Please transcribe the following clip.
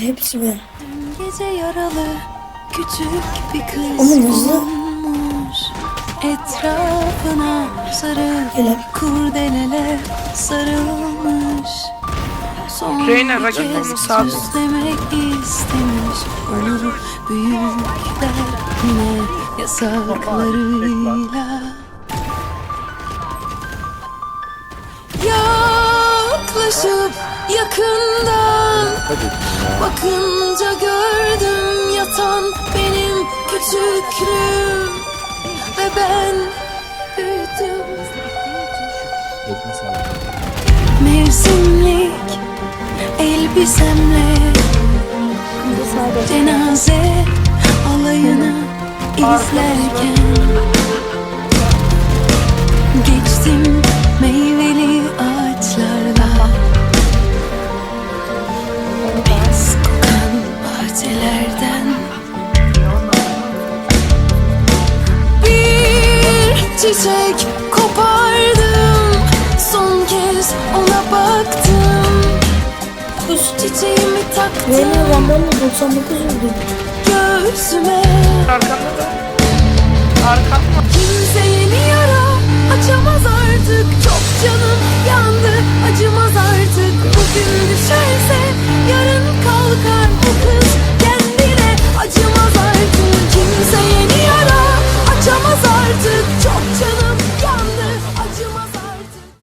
Hepsi mi? Gece yaralı küçük bir kız olmuş Etrafına sarı kurdeleler sarılmış. Son Reyna, bir rakibini kez sağ- süslemek istemiş. Onu büyükler yine yasaklarıyla. Yaklaşıp yakından Bakınca gördüm yatan benim küçüklüğüm. Ve ben büyüdüm. Mevsimlik elbisemle Cenaze alayını izlerken Geçtim çiçek kopardım Son kez ona baktım Kuş çiçeğimi taktım benden de 99 vurdu. göğsüme Arkanda da. Arkanda. Kimse